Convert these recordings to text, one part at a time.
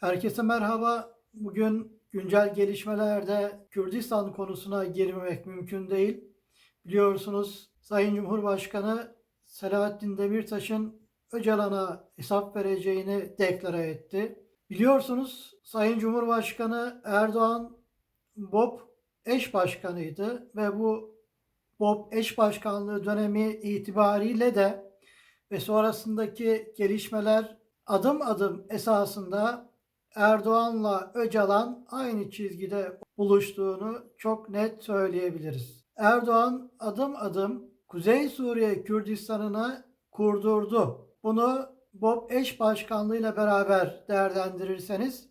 Herkese merhaba. Bugün güncel gelişmelerde Kürdistan konusuna girmemek mümkün değil. Biliyorsunuz Sayın Cumhurbaşkanı Selahattin Demirtaş'ın Öcalan'a hesap vereceğini deklare etti. Biliyorsunuz Sayın Cumhurbaşkanı Erdoğan BOP eş başkanıydı ve bu BOP eş başkanlığı dönemi itibariyle de ve sonrasındaki gelişmeler adım adım esasında Erdoğan'la Öcalan aynı çizgide buluştuğunu çok net söyleyebiliriz. Erdoğan adım adım Kuzey Suriye Kürdistan'ını kurdurdu. Bunu BOP eş başkanlığıyla beraber değerlendirirseniz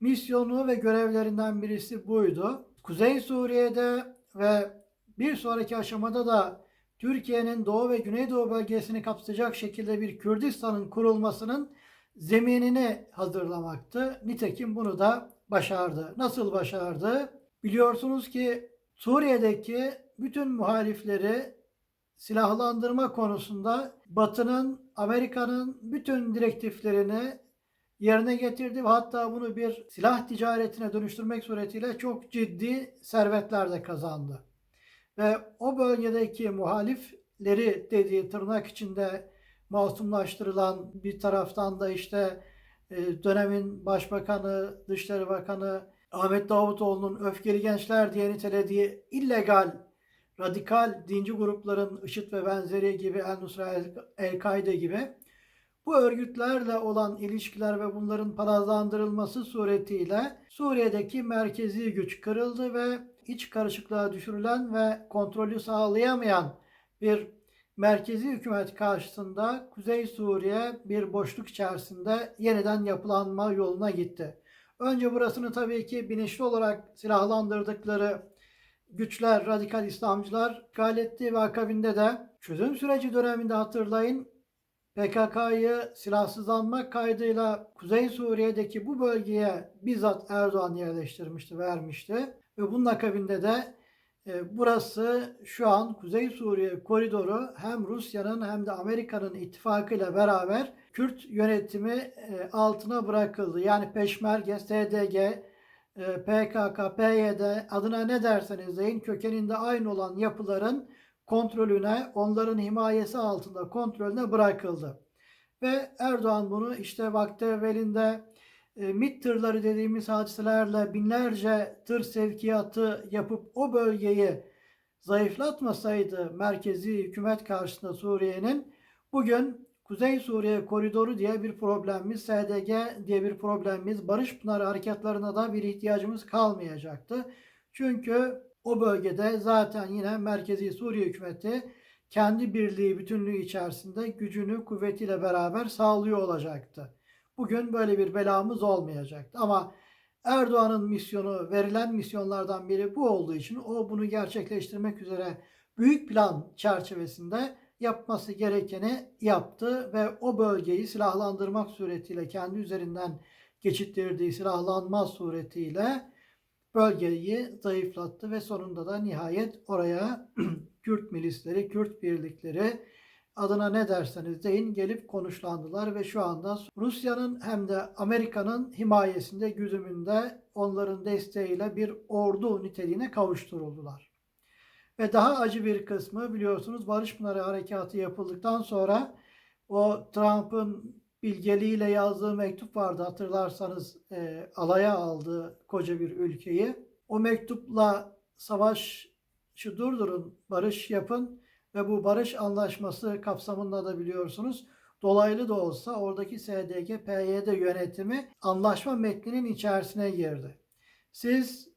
misyonu ve görevlerinden birisi buydu. Kuzey Suriye'de ve bir sonraki aşamada da Türkiye'nin Doğu ve Güneydoğu bölgesini kapsayacak şekilde bir Kürdistan'ın kurulmasının zeminini hazırlamaktı. Nitekim bunu da başardı. Nasıl başardı? Biliyorsunuz ki Suriye'deki bütün muhalifleri silahlandırma konusunda Batı'nın, Amerika'nın bütün direktiflerini yerine getirdi ve hatta bunu bir silah ticaretine dönüştürmek suretiyle çok ciddi servetler de kazandı. Ve o bölgedeki muhalifleri dediği tırnak içinde masumlaştırılan bir taraftan da işte e, dönemin başbakanı, dışişleri bakanı Ahmet Davutoğlu'nun öfkeli gençler diye nitelediği illegal, radikal dinci grupların IŞİD ve benzeri gibi El-Nusra El-Kaide gibi bu örgütlerle olan ilişkiler ve bunların parazlandırılması suretiyle Suriye'deki merkezi güç kırıldı ve iç karışıklığa düşürülen ve kontrolü sağlayamayan bir merkezi hükümet karşısında Kuzey Suriye bir boşluk içerisinde yeniden yapılanma yoluna gitti. Önce burasını tabii ki bilinçli olarak silahlandırdıkları güçler, radikal İslamcılar işgal etti ve akabinde de çözüm süreci döneminde hatırlayın PKK'yı silahsızlanmak kaydıyla Kuzey Suriye'deki bu bölgeye bizzat Erdoğan yerleştirmişti, vermişti. Ve bunun akabinde de burası şu an Kuzey Suriye koridoru hem Rusya'nın hem de Amerika'nın ittifakıyla beraber Kürt yönetimi e, altına bırakıldı. Yani Peşmerge, SDG, e, PKK, PYD adına ne derseniz deyin kökeninde aynı olan yapıların kontrolüne, onların himayesi altında kontrolüne bırakıldı. Ve Erdoğan bunu işte vakti evvelinde MİT tırları dediğimiz hadiselerle binlerce tır sevkiyatı yapıp o bölgeyi zayıflatmasaydı merkezi hükümet karşısında Suriye'nin bugün Kuzey Suriye koridoru diye bir problemimiz, SDG diye bir problemimiz, Barış Pınarı harekatlarına da bir ihtiyacımız kalmayacaktı. Çünkü o bölgede zaten yine merkezi Suriye hükümeti kendi birliği, bütünlüğü içerisinde gücünü, kuvvetiyle beraber sağlıyor olacaktı. Bugün böyle bir belamız olmayacaktı. Ama Erdoğan'ın misyonu, verilen misyonlardan biri bu olduğu için o bunu gerçekleştirmek üzere büyük plan çerçevesinde yapması gerekeni yaptı ve o bölgeyi silahlandırmak suretiyle kendi üzerinden geçittirdiği silahlanma suretiyle bölgeyi zayıflattı ve sonunda da nihayet oraya Kürt milisleri, Kürt birlikleri adına ne derseniz deyin gelip konuşlandılar ve şu anda Rusya'nın hem de Amerika'nın himayesinde, güdümünde onların desteğiyle bir ordu niteliğine kavuşturuldular. Ve daha acı bir kısmı biliyorsunuz Barış Pınarı Harekatı yapıldıktan sonra o Trump'ın bilgeliğiyle yazdığı mektup vardı hatırlarsanız e, alaya aldığı koca bir ülkeyi. O mektupla savaşı durdurun, barış yapın ve bu barış anlaşması kapsamında da biliyorsunuz dolaylı da olsa oradaki SDG, PYD yönetimi anlaşma metninin içerisine girdi. Siz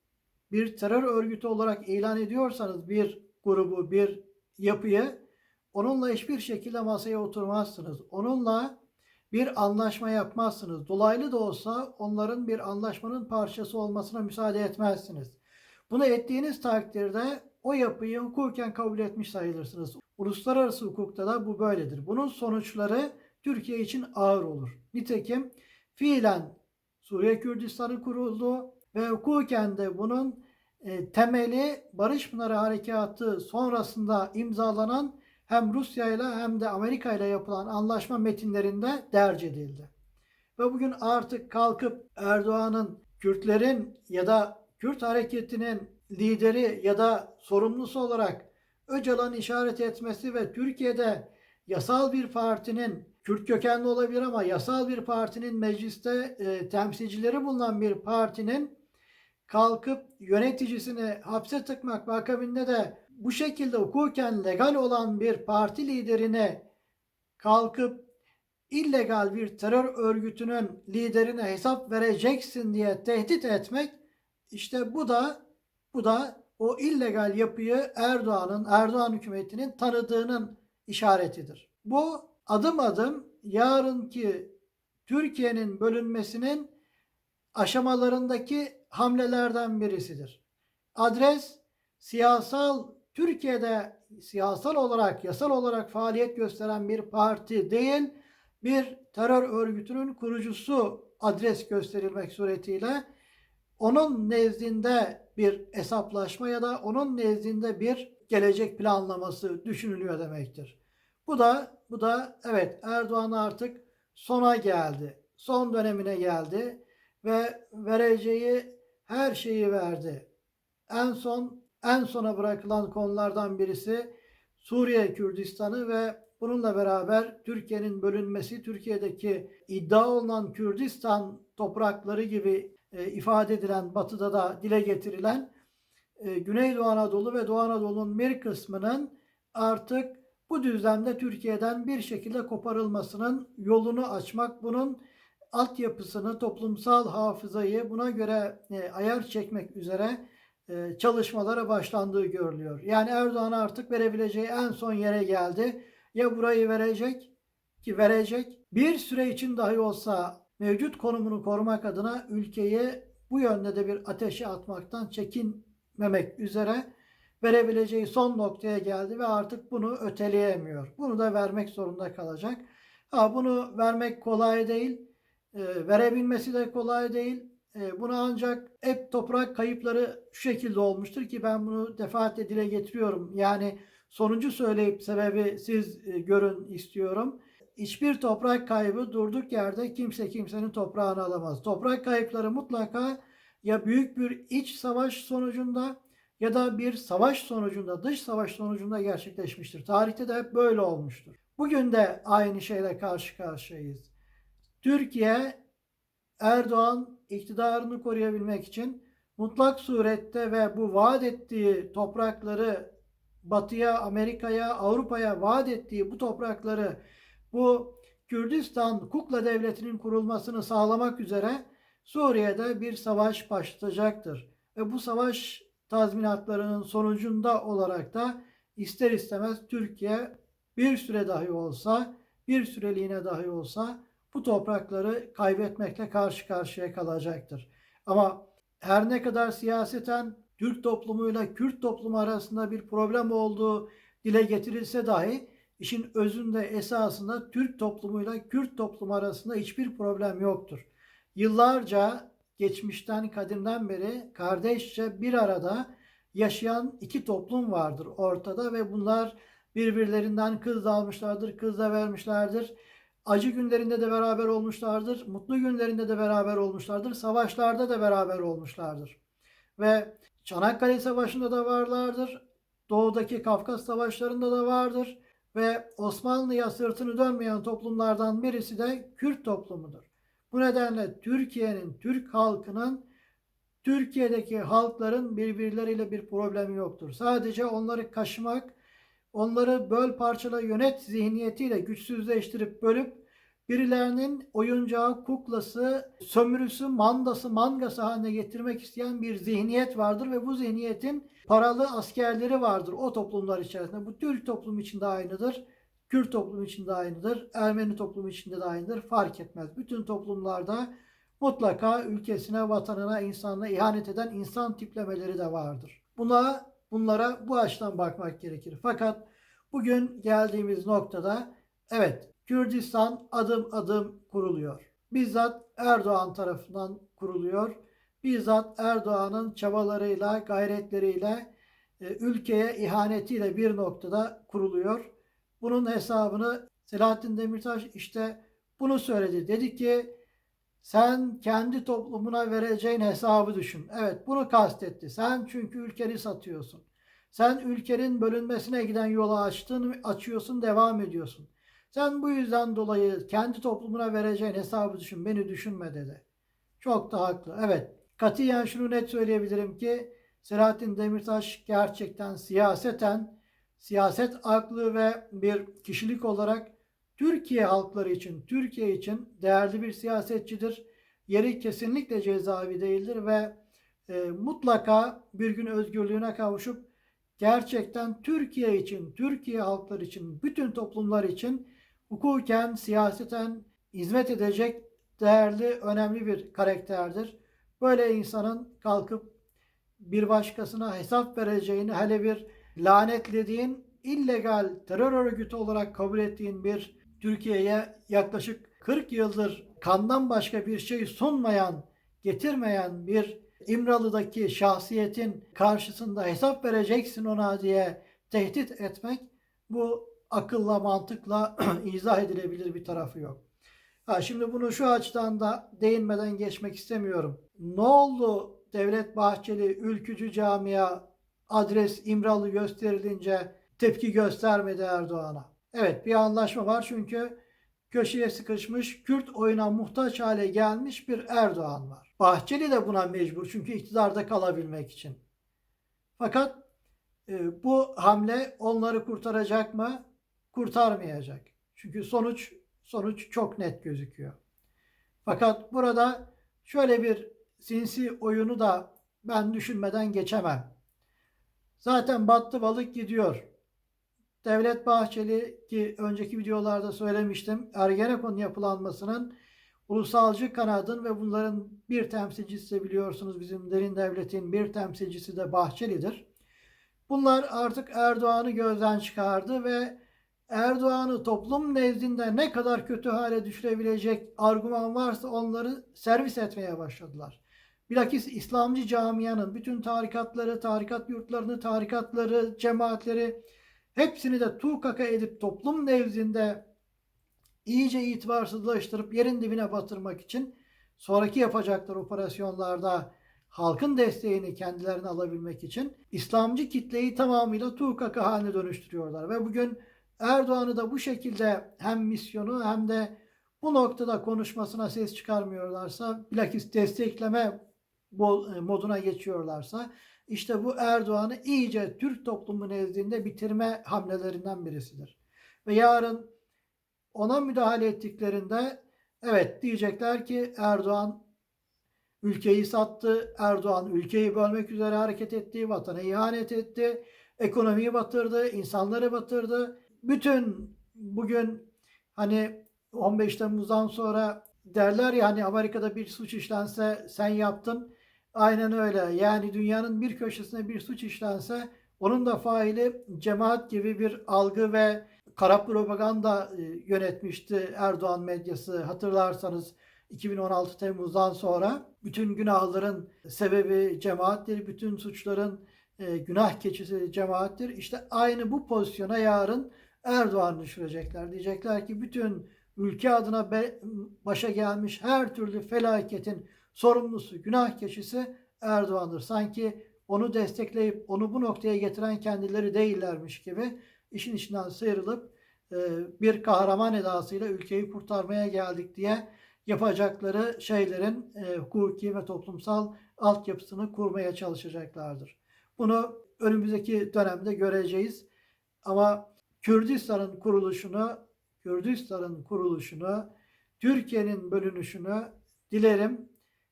bir terör örgütü olarak ilan ediyorsanız bir grubu, bir yapıyı onunla hiçbir şekilde masaya oturmazsınız. Onunla bir anlaşma yapmazsınız. Dolaylı da olsa onların bir anlaşmanın parçası olmasına müsaade etmezsiniz. Bunu ettiğiniz takdirde o yapıyı hukuken kabul etmiş sayılırsınız. Uluslararası hukukta da bu böyledir. Bunun sonuçları Türkiye için ağır olur. Nitekim fiilen Suriye Kürdistan'ı kuruldu ve hukuken de bunun e, temeli Barış Pınarı Harekatı sonrasında imzalanan hem Rusya ile hem de Amerika ile yapılan anlaşma metinlerinde derc edildi. Ve bugün artık kalkıp Erdoğan'ın Kürtlerin ya da Kürt hareketinin lideri ya da sorumlusu olarak Öcalan'ı işaret etmesi ve Türkiye'de yasal bir partinin Kürt kökenli olabilir ama yasal bir partinin mecliste e, temsilcileri bulunan bir partinin kalkıp yöneticisini hapse tıkmak ve akabinde de bu şekilde hukuken legal olan bir parti liderine kalkıp illegal bir terör örgütünün liderine hesap vereceksin diye tehdit etmek işte bu da bu da o illegal yapıyı Erdoğan'ın Erdoğan hükümetinin tanıdığının işaretidir. Bu adım adım yarınki Türkiye'nin bölünmesinin aşamalarındaki hamlelerden birisidir. Adres siyasal Türkiye'de siyasal olarak, yasal olarak faaliyet gösteren bir parti değil, bir terör örgütünün kurucusu adres gösterilmek suretiyle onun nezdinde bir hesaplaşma ya da onun nezdinde bir gelecek planlaması düşünülüyor demektir. Bu da bu da evet Erdoğan artık sona geldi. Son dönemine geldi ve vereceği her şeyi verdi. En son en sona bırakılan konulardan birisi Suriye Kürdistan'ı ve bununla beraber Türkiye'nin bölünmesi, Türkiye'deki iddia olunan Kürdistan toprakları gibi e, ifade edilen, batıda da dile getirilen e, Güneydoğu Anadolu ve Doğu Anadolu'nun bir kısmının artık bu düzlemde Türkiye'den bir şekilde koparılmasının yolunu açmak, bunun altyapısını, toplumsal hafızayı buna göre e, ayar çekmek üzere çalışmalara başlandığı görülüyor. Yani Erdoğan artık verebileceği en son yere geldi. Ya burayı verecek ki verecek. Bir süre için dahi olsa mevcut konumunu korumak adına ülkeyi bu yönde de bir ateşe atmaktan çekinmemek üzere verebileceği son noktaya geldi ve artık bunu öteleyemiyor. Bunu da vermek zorunda kalacak. Ha, bunu vermek kolay değil. E, verebilmesi de kolay değil. E, buna ancak hep toprak kayıpları şu şekilde olmuştur ki ben bunu defaatle dile getiriyorum. Yani sonucu söyleyip sebebi siz e, görün istiyorum. Hiçbir toprak kaybı durduk yerde kimse kimsenin toprağını alamaz. Toprak kayıpları mutlaka ya büyük bir iç savaş sonucunda ya da bir savaş sonucunda, dış savaş sonucunda gerçekleşmiştir. Tarihte de hep böyle olmuştur. Bugün de aynı şeyle karşı karşıyayız. Türkiye Erdoğan iktidarını koruyabilmek için mutlak surette ve bu vaat ettiği toprakları Batı'ya, Amerika'ya, Avrupa'ya vaat ettiği bu toprakları bu Kürdistan kukla devletinin kurulmasını sağlamak üzere Suriye'de bir savaş başlatacaktır. Ve bu savaş tazminatlarının sonucunda olarak da ister istemez Türkiye bir süre dahi olsa, bir süreliğine dahi olsa bu toprakları kaybetmekle karşı karşıya kalacaktır. Ama her ne kadar siyaseten Türk toplumuyla Kürt toplumu arasında bir problem olduğu dile getirilse dahi işin özünde esasında Türk toplumuyla Kürt toplumu arasında hiçbir problem yoktur. Yıllarca geçmişten kadimden beri kardeşçe bir arada yaşayan iki toplum vardır ortada ve bunlar birbirlerinden kız almışlardır, kız da vermişlerdir. Acı günlerinde de beraber olmuşlardır, mutlu günlerinde de beraber olmuşlardır, savaşlarda da beraber olmuşlardır. Ve Çanakkale Savaşı'nda da varlardır, Doğu'daki Kafkas Savaşları'nda da vardır ve Osmanlı'ya sırtını dönmeyen toplumlardan birisi de Kürt toplumudur. Bu nedenle Türkiye'nin, Türk halkının, Türkiye'deki halkların birbirleriyle bir problemi yoktur. Sadece onları kaşımak, onları böl parçala yönet zihniyetiyle güçsüzleştirip bölüp birilerinin oyuncağı, kuklası, sömürüsü, mandası, mangası haline getirmek isteyen bir zihniyet vardır ve bu zihniyetin paralı askerleri vardır o toplumlar içerisinde. Bu Türk toplumu için de aynıdır. Kürt toplumu için de aynıdır. Ermeni toplumu için de aynıdır. Fark etmez. Bütün toplumlarda mutlaka ülkesine, vatanına, insanına ihanet eden insan tiplemeleri de vardır. Buna, bunlara bu açıdan bakmak gerekir. Fakat bugün geldiğimiz noktada evet Kürdistan adım adım kuruluyor. Bizzat Erdoğan tarafından kuruluyor. Bizzat Erdoğan'ın çabalarıyla, gayretleriyle, e, ülkeye ihanetiyle bir noktada kuruluyor. Bunun hesabını Selahattin Demirtaş işte bunu söyledi. Dedi ki Sen kendi toplumuna vereceğin hesabı düşün. Evet bunu kastetti. Sen çünkü ülkeni satıyorsun. Sen ülkenin bölünmesine giden yolu açtın, açıyorsun, devam ediyorsun. Sen bu yüzden dolayı kendi toplumuna vereceğin hesabı düşün, beni düşünme dedi. Çok da haklı. Evet, katiyen şunu net söyleyebilirim ki Selahattin Demirtaş gerçekten siyaseten, siyaset aklı ve bir kişilik olarak Türkiye halkları için, Türkiye için değerli bir siyasetçidir. Yeri kesinlikle cezaevi değildir ve e, mutlaka bir gün özgürlüğüne kavuşup gerçekten Türkiye için, Türkiye halkları için, bütün toplumlar için hukuken, siyaseten hizmet edecek değerli, önemli bir karakterdir. Böyle insanın kalkıp bir başkasına hesap vereceğini, hele bir lanetlediğin, illegal terör örgütü olarak kabul ettiğin bir Türkiye'ye yaklaşık 40 yıldır kandan başka bir şey sunmayan, getirmeyen bir İmralı'daki şahsiyetin karşısında hesap vereceksin ona diye tehdit etmek bu akılla mantıkla izah edilebilir bir tarafı yok. Ha, şimdi bunu şu açıdan da değinmeden geçmek istemiyorum. Ne oldu Devlet Bahçeli ülkücü camia adres İmralı gösterilince tepki göstermedi Erdoğan'a? Evet bir anlaşma var çünkü köşeye sıkışmış, Kürt oyuna muhtaç hale gelmiş bir Erdoğan var. Bahçeli de buna mecbur çünkü iktidarda kalabilmek için. Fakat e, bu hamle onları kurtaracak mı? Kurtarmayacak. Çünkü sonuç sonuç çok net gözüküyor. Fakat burada şöyle bir sinsi oyunu da ben düşünmeden geçemem. Zaten battı balık gidiyor. Devlet Bahçeli ki önceki videolarda söylemiştim Ergenekon yapılanmasının ulusalcı kanadın ve bunların bir temsilcisi de biliyorsunuz bizim derin devletin bir temsilcisi de Bahçeli'dir. Bunlar artık Erdoğan'ı gözden çıkardı ve Erdoğan'ı toplum nezdinde ne kadar kötü hale düşürebilecek argüman varsa onları servis etmeye başladılar. Bilakis İslamcı camianın bütün tarikatları, tarikat yurtlarını, tarikatları, cemaatleri hepsini de tukaka edip toplum nezdinde iyice itibarsızlaştırıp yerin dibine batırmak için sonraki yapacakları operasyonlarda halkın desteğini kendilerine alabilmek için İslamcı kitleyi tamamıyla tukaka haline dönüştürüyorlar. Ve bugün Erdoğan'ı da bu şekilde hem misyonu hem de bu noktada konuşmasına ses çıkarmıyorlarsa, bilakis destekleme moduna geçiyorlarsa işte bu Erdoğan'ı iyice Türk toplumu nezdinde bitirme hamlelerinden birisidir. Ve yarın ona müdahale ettiklerinde evet diyecekler ki Erdoğan ülkeyi sattı, Erdoğan ülkeyi bölmek üzere hareket etti, vatana ihanet etti, ekonomiyi batırdı, insanları batırdı. Bütün bugün hani 15 Temmuz'dan sonra derler ya hani Amerika'da bir suç işlense sen yaptın. Aynen öyle. Yani dünyanın bir köşesine bir suç işlense onun da faili cemaat gibi bir algı ve kara propaganda e, yönetmişti Erdoğan medyası. Hatırlarsanız 2016 Temmuz'dan sonra bütün günahların sebebi cemaattir, bütün suçların e, günah keçisi cemaattir. İşte aynı bu pozisyona yarın Erdoğan düşürecekler. Diyecekler ki bütün ülke adına başa gelmiş her türlü felaketin sorumlusu, günah keçisi Erdoğan'dır. Sanki onu destekleyip onu bu noktaya getiren kendileri değillermiş gibi işin içinden sıyrılıp e, bir kahraman edasıyla ülkeyi kurtarmaya geldik diye yapacakları şeylerin e, hukuki ve toplumsal altyapısını kurmaya çalışacaklardır. Bunu önümüzdeki dönemde göreceğiz. Ama Kürdistan'ın kuruluşunu, Kürdistan'ın kuruluşunu, Türkiye'nin bölünüşünü dilerim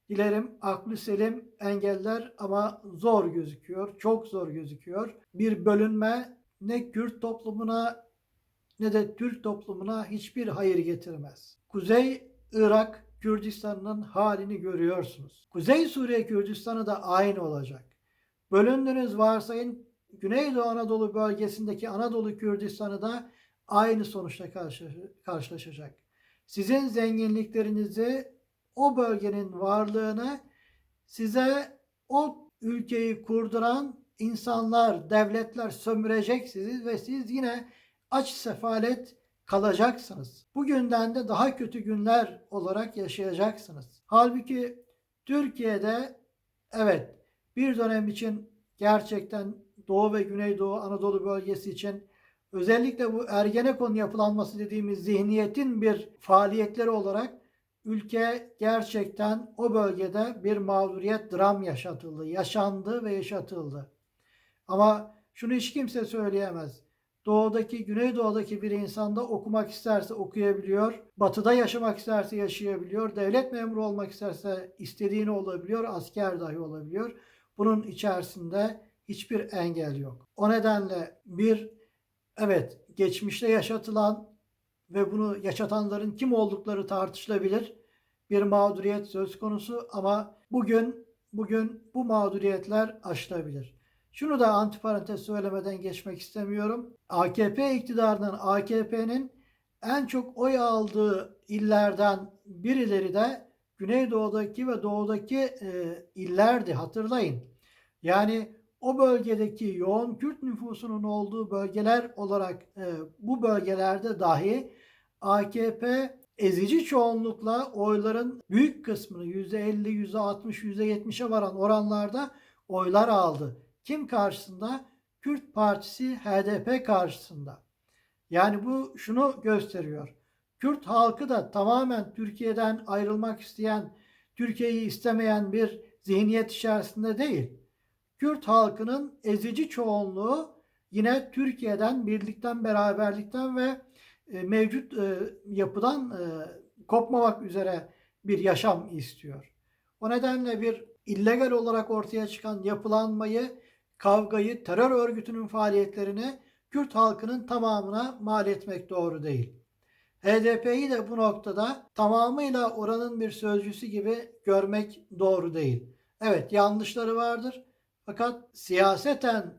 Dilerim aklı selim engeller ama zor gözüküyor. Çok zor gözüküyor. Bir bölünme ne Kürt toplumuna ne de Türk toplumuna hiçbir hayır getirmez. Kuzey Irak Kürdistan'ın halini görüyorsunuz. Kuzey Suriye Kürdistan'ı da aynı olacak. Bölündünüz varsayın Güneydoğu Anadolu bölgesindeki Anadolu Kürdistan'ı da aynı sonuçla karşılaşacak. Sizin zenginliklerinizi o bölgenin varlığını size o ülkeyi kurduran insanlar, devletler sömürecek sizi ve siz yine aç sefalet kalacaksınız. Bugünden de daha kötü günler olarak yaşayacaksınız. Halbuki Türkiye'de evet bir dönem için gerçekten Doğu ve Güneydoğu Anadolu bölgesi için özellikle bu Ergenekon yapılanması dediğimiz zihniyetin bir faaliyetleri olarak ülke gerçekten o bölgede bir mağduriyet dram yaşatıldı, yaşandı ve yaşatıldı. Ama şunu hiç kimse söyleyemez. Doğudaki, Güneydoğu'daki bir insanda okumak isterse okuyabiliyor. Batıda yaşamak isterse yaşayabiliyor. Devlet memuru olmak isterse istediğini olabiliyor. Asker dahi olabiliyor. Bunun içerisinde hiçbir engel yok. O nedenle bir evet geçmişte yaşatılan ve bunu yaşatanların kim oldukları tartışılabilir bir mağduriyet söz konusu ama bugün bugün bu mağduriyetler aşılabilir. Şunu da antiparantez söylemeden geçmek istemiyorum. AKP iktidarının AKP'nin en çok oy aldığı illerden birileri de Güneydoğu'daki ve Doğu'daki e, illerdi hatırlayın. Yani o bölgedeki yoğun Kürt nüfusunun olduğu bölgeler olarak e, bu bölgelerde dahi AKP ezici çoğunlukla oyların büyük kısmını %50, %60, %70'e varan oranlarda oylar aldı. Kim karşısında? Kürt Partisi HDP karşısında. Yani bu şunu gösteriyor. Kürt halkı da tamamen Türkiye'den ayrılmak isteyen, Türkiye'yi istemeyen bir zihniyet içerisinde değil. Kürt halkının ezici çoğunluğu yine Türkiye'den, birlikten, beraberlikten ve e, mevcut e, yapıdan e, kopmamak üzere bir yaşam istiyor. O nedenle bir illegal olarak ortaya çıkan yapılanmayı, kavgayı, terör örgütünün faaliyetlerini Kürt halkının tamamına mal etmek doğru değil. HDP'yi de bu noktada tamamıyla oranın bir sözcüsü gibi görmek doğru değil. Evet yanlışları vardır. Fakat siyaseten,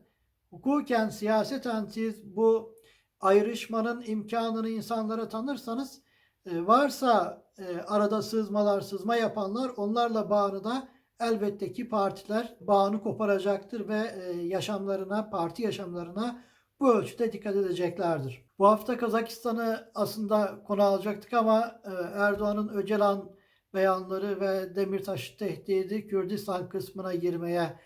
hukuken, siyaseten siz bu ayrışmanın imkanını insanlara tanırsanız e, varsa e, arada sızmalar, sızma yapanlar onlarla bağını da elbette ki partiler bağını koparacaktır ve e, yaşamlarına, parti yaşamlarına bu ölçüde dikkat edeceklerdir. Bu hafta Kazakistan'ı aslında konu alacaktık ama Erdoğan'ın Öcalan beyanları ve Demirtaş tehdidi Kürdistan kısmına girmeye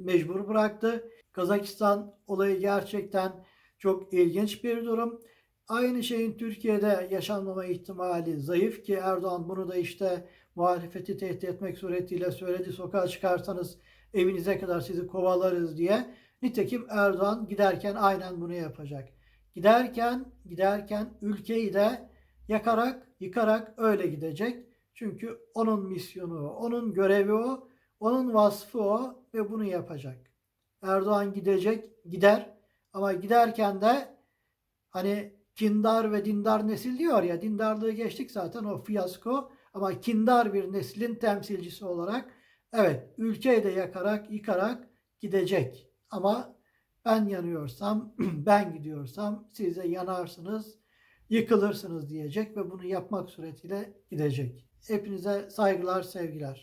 mecbur bıraktı. Kazakistan olayı gerçekten çok ilginç bir durum. Aynı şeyin Türkiye'de yaşanmama ihtimali zayıf ki Erdoğan bunu da işte muhalefeti tehdit etmek suretiyle söyledi. Sokağa çıkarsanız evinize kadar sizi kovalarız diye. Nitekim Erdoğan giderken aynen bunu yapacak. Giderken giderken ülkeyi de yakarak, yıkarak öyle gidecek. Çünkü onun misyonu, onun görevi o, onun vasfı o ve bunu yapacak. Erdoğan gidecek, gider ama giderken de hani kindar ve dindar nesil diyor ya dindarlığı geçtik zaten o fiyasko ama kindar bir neslin temsilcisi olarak evet ülkeyi de yakarak yıkarak gidecek ama ben yanıyorsam ben gidiyorsam siz de yanarsınız yıkılırsınız diyecek ve bunu yapmak suretiyle gidecek. Hepinize saygılar sevgiler.